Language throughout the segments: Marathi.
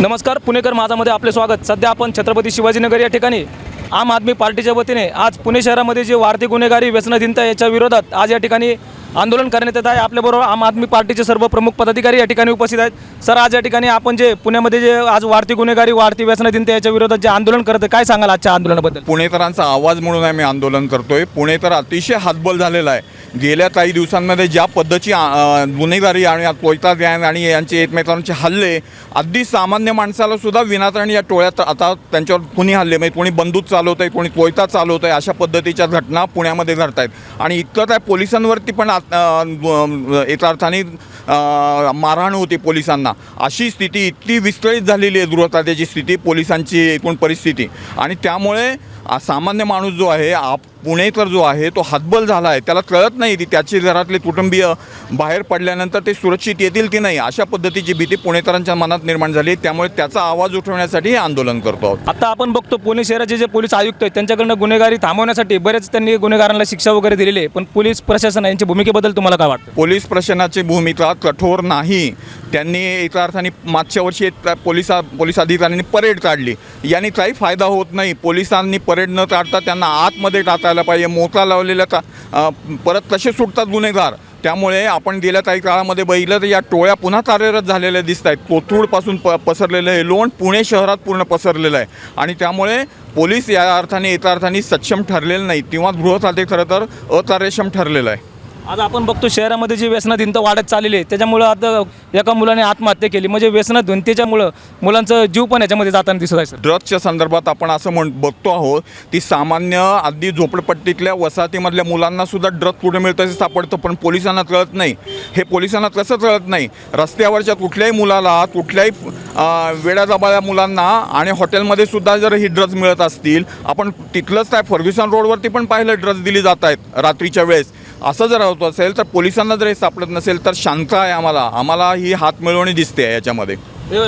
नमस्कार पुणेकर माझामध्ये आपले स्वागत. सध्या आपण छत्रपती शिवाजीनगर या ठिकाणी आम आदमी पार्टीच्या वतीने आज पुणे शहरामध्ये जे वाढती गुन्हेगारी व्यसनाधीनता याच्या विरोधात आज या ठिकाणी आंदोलन करण्यात येत आहे. आपल्याबरोबर आम आदमी पार्टीचे सर्व प्रमुख पदाधिकारी या ठिकाणी उपस्थित आहेत. सर आज या ठिकाणी आपण जे पुण्यामध्ये जे आज वाढती गुन्हेगारी वाढती व्यसनाधीनता याच्या विरोधात जे आंदोलन करत आहे, काय सांगाल आजच्या आंदोलनाबद्दल? पुणेकरांचा आवाज म्हणून आम्ही आंदोलन करतोय. पुणेकर अतिशय हातबल झालेला आहे. गेल्या काही दिवसांमध्ये ज्या पद्धतीची गुन्हेगारी आणि कोयता गँग आणि यांचे एकमेकांचे हल्ले अगदी सामान्य माणसाला सुद्धा विनाकारण या टोळ्यात आता त्यांच्यावर कुणी हल्ले म्हणजे कोणी बंदूक चालवत आहे कोणी कोयता चालवत आहे अशा पद्धतीच्या घटना पुण्यामध्ये घडत आहेत आणि इतकं काय पोलिसांवरती पण आत- एका अर्थाने मारहाण होती पोलिसांना. अशी स्थिती इतकी विस्कळीत झालेली आहे गृहखात्याची स्थिती पोलिसांची एकूण परिस्थिती. आणि त्यामुळे सामान्य माणूस जो आहे आप पुणेकर जो आहे तो हातबल झाला आहे. त्याला कळत नाही की त्याचे घरातले कुटुंबीय बाहेर पडल्यानंतर ते सुरक्षित येतील की नाही अशा पद्धतीची भीती पुणेकरांच्या मनात निर्माण झाली. त्यामुळे त्याचा आवाज उठवण्यासाठी हे आंदोलन करतो आहोत. आता आपण बघतो पुणे शहराचे जे पोलीस आयुक्त आहेत त्यांच्याकडनं गुन्हेगारी थांबवण्यासाठी बरेच त्यांनी गुन्हेगारांना शिक्षा वगैरे दिलेली आहे. पण पोलीस प्रशासन यांच्या भूमिकेबद्दल तुम्हाला काय वाटतं? पोलीस प्रशासनाची भूमिका कठोर नाही. त्यांनी एका अर्थाने मागच्या वर्षी पोलिसा पोलीस अधिकाऱ्यांनी परेड काढली. याने काही फायदा होत नाही. पोलिसांनी परेड न काढता त्यांना आतमध्ये टाकायला पाहिजे मोचा लावलेल्या ता परत तसे सुटतात गुन्हेगार. त्यामुळे आपण गेल्या काही काळामध्ये बघितलं तर या टोळ्या पुन्हा कार्यरत झालेल्या दिसत आहेत कोथरूडपासून प पसरलेलं हे लोण पुणे शहरात पूर्ण पसरलेलं आहे. आणि त्यामुळे पोलीस या अर्थाने एका अर्थाने सक्षम ठरलेलं नाही किंवा गृहसाधे खरं तर अकार्यक्षम ठरलेलं आहे. आज आपण बघतो शहरामध्ये जी व्यसनाधीनता वाढत चाललेली आहे त्याच्यामुळं आता एका मुलाने आत्महत्या केली. म्हणजे व्यसनाधीनतेच्यामुळं मुलांचं जीव पण याच्यामध्ये जाताना दिसत आहे सर. ड्रग्सच्या संदर्भात आपण असं म्हण बघतो आहोत ती सामान्य अगदी झोपडपट्टीतल्या वसाहतीमधल्या मुलांना सुद्धा ड्रग कुठे मिळतं हे सापडतं पण पोलिसांना कळत नाही. हे पोलिसांना कसं कळत नाही? रस्त्यावरच्या कुठल्याही मुलाला कुठल्याही अं, वेड्यादाबाळ्या मुलांना आणि हॉटेलमध्ये सुद्धा जर ही ड्रग्ज मिळत असतील आपण तिथलंच काय फर्ग्युसन रोडवरती पण पाहिलं ड्रग्ज दिली जात आहेत रात्रीच्या वेळेस. असं जर होत असेल तर पोलिसांना जर हे सापडत नसेल तर शांत आहे आम्हाला. आम्हाला ही हात मिळवणी दिसते आहे याच्यामध्ये.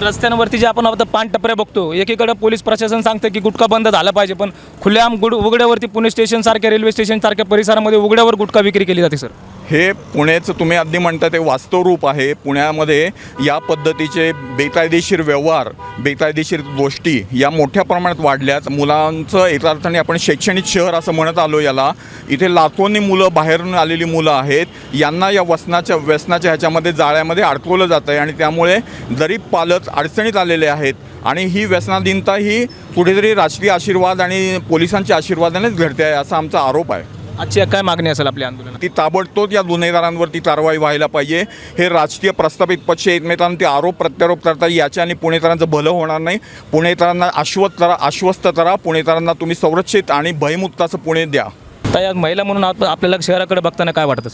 रस्त्यांवरती जे आपण आता पान टपऱ्या बघतो एकीकडे पोलीस प्रशासन सांगतं की गुटखा बंद झाला पाहिजे पण खुल्याआम गुड उघड्यावरती पुणे स्टेशन सारख्या रेल्वे स्टेशन सारख्या परिसरामध्ये उघड्यावर गुटखा विक्री केली जाते सर. हे पुण्याचं तुम्ही अगदी म्हणता ते वास्तव रूप आहे. पुण्यामध्ये या पद्धतीचे बेकायदेशीर व्यवहार बेकायदेशीर गोष्टी या मोठ्या प्रमाणात वाढल्यात. मुलांचं एका अर्थाने आपण शैक्षणिक शहर असं म्हणत आलो याला. इथे लाखोंनी मुलं बाहेरून आलेली मुलं आहेत. यांना या वसनाच्या व्यसनाच्या ह्याच्यामध्ये जाळ्यामध्ये अडकवलं जातं आहे आणि त्यामुळे गरीब पालक अडचणीत आलेले आहेत आणि ही व्यसनाधीनता ही कुठेतरी राजकीय आशीर्वाद आणि पोलिसांच्या आशीर्वादानेच घडते आहे असा आमचा आरोप आहे. आजची काय मागणी असेल आपल्या आंदोलनात? ती ताबडतोब या गुन्हेगारांवरती कारवाई व्हायला पाहिजे. हे राजकीय प्रस्थापित पक्ष एकमेकांना ते आरोप प्रत्यारोप करतात याच्याने पुणेकरांचं भलं होणार नाही. पुणेकरांना आश्वस्त करा आश्वस्त करा. पुणेकरांना तुम्ही संरक्षित आणि भयमुक्त असं पुणे द्या. तर या महिला म्हणून आप- आपल्याला शहराकडे बघताना काय वाटतं?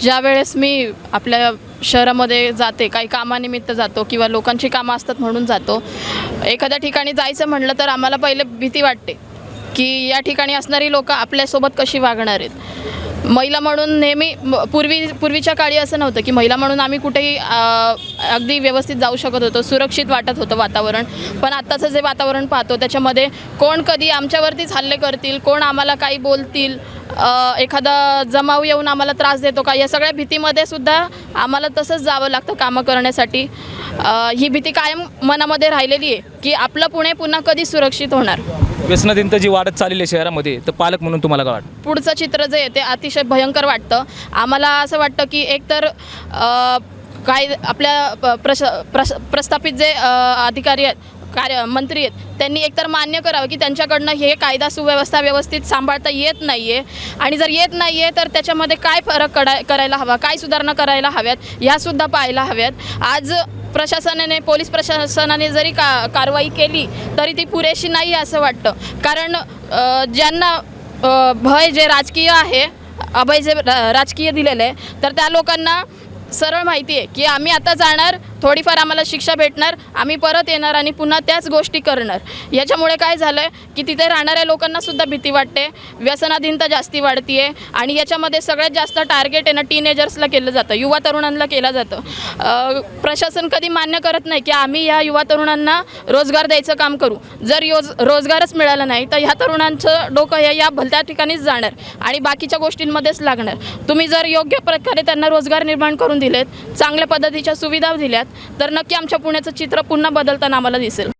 ज्या वेळेस मी आपल्या शहरामध्ये जाते काही कामानिमित्त जातो किंवा लोकांची कामं असतात म्हणून जातो एखाद्या ठिकाणी जायचं म्हणलं तर आम्हाला पहिले भीती वाटते. की या ठिकाणी असणारी लोकं आपल्यासोबत कशी वागणार आहेत? महिला म्हणून नेहमी म- पूर्वी पूर्वीच्या काळी असं नव्हतं की महिला म्हणून आम्ही कुठेही अगदी व्यवस्थित जाऊ शकत होतो सुरक्षित वाटत होतं वातावरण. पण आत्ताचं जे वातावरण पाहतो त्याच्यामध्ये कोण कधी आमच्यावरतीच हल्ले करतील कोण आम्हाला काही बोलतील एखादा जमाव येऊन आम्हाला त्रास देतो का या सगळ्या भीतीमध्ये सुद्धा आम्हाला तसंच जावं लागतं कामं करण्यासाठी. ही भीती कायम मनामध्ये राहिलेली आहे की आपलं पुणे पुन्हा कधी सुरक्षित होणार? व्यसनाधीनता जी वाढत चाललेली आहे शहरामध्ये तर पालक म्हणून तुम्हाला काय वाटतं? पुढचं चित्र जे आहे ते अतिशय भयंकर वाटतं. आम्हाला असं वाटतं की एकतर काय आपल्या प- प्रश प्रस प्रस्थापित जे अ, अधिकारी आहेत कार्य मंत्री आहेत त्यांनी एकतर मान्य करावं की त्यांच्याकडनं हे कायदा सुव्यवस्था व्यवस्थित सांभाळता येत नाही आहे आणि जर येत नाही आहे तर त्याच्यामध्ये काय फरक कडाय करायला हवा काय सुधारणा करायला हव्यात ह्यासुद्धा पाहायला हव्यात. आज प्रशासनाने पोलीस प्रशासनाने जरी का कारवाई केली तरी ती पुरेशी नाही असं वाटतं. कारण ज्यांना भय जे राजकीय आहे अभय जे रा- राजकीय दिलेलं आहे तर त्या लोकांना सरळ माहिती आहे की आम्ही आता जाणार थोडीफार आम्हाला शिक्षा भेटणार आम्ही परत येणार आणि पुन्हा त्याच गोष्टी करणार. याच्यामुळे काय झालं आहे की तिथे राहणाऱ्या लोकांना सुद्धा भीती वाटते व्यसनाधीनता जास्ती वाढती आहे आणि याच्यामध्ये सगळ्यात जास्त टार्गेट आहे ना टीनेजर्सला केलं जातं युवा तरुणांना केलं जातं. प्रशासन कधी मान्य करत नाही की आम्ही ह्या युवा तरुणांना रोजगार द्यायचं काम करू. जर योज रोजगारच मिळाला नाही तर ह्या तरुणांचं डोकं हे या भलत्या ठिकाणीच जाणार आणि बाकीच्या गोष्टींमध्येच लागणार. तुम्ही जर योग्य प्रकारे त्यांना रोजगार निर्माण करून करून दिलेत चांगल्या पद्धतीच्या सुविधा दिल्यात तर नक्की आमच्या पुण्याचं चित्र पुन्हा बदलताना आम्हाला दिसेल.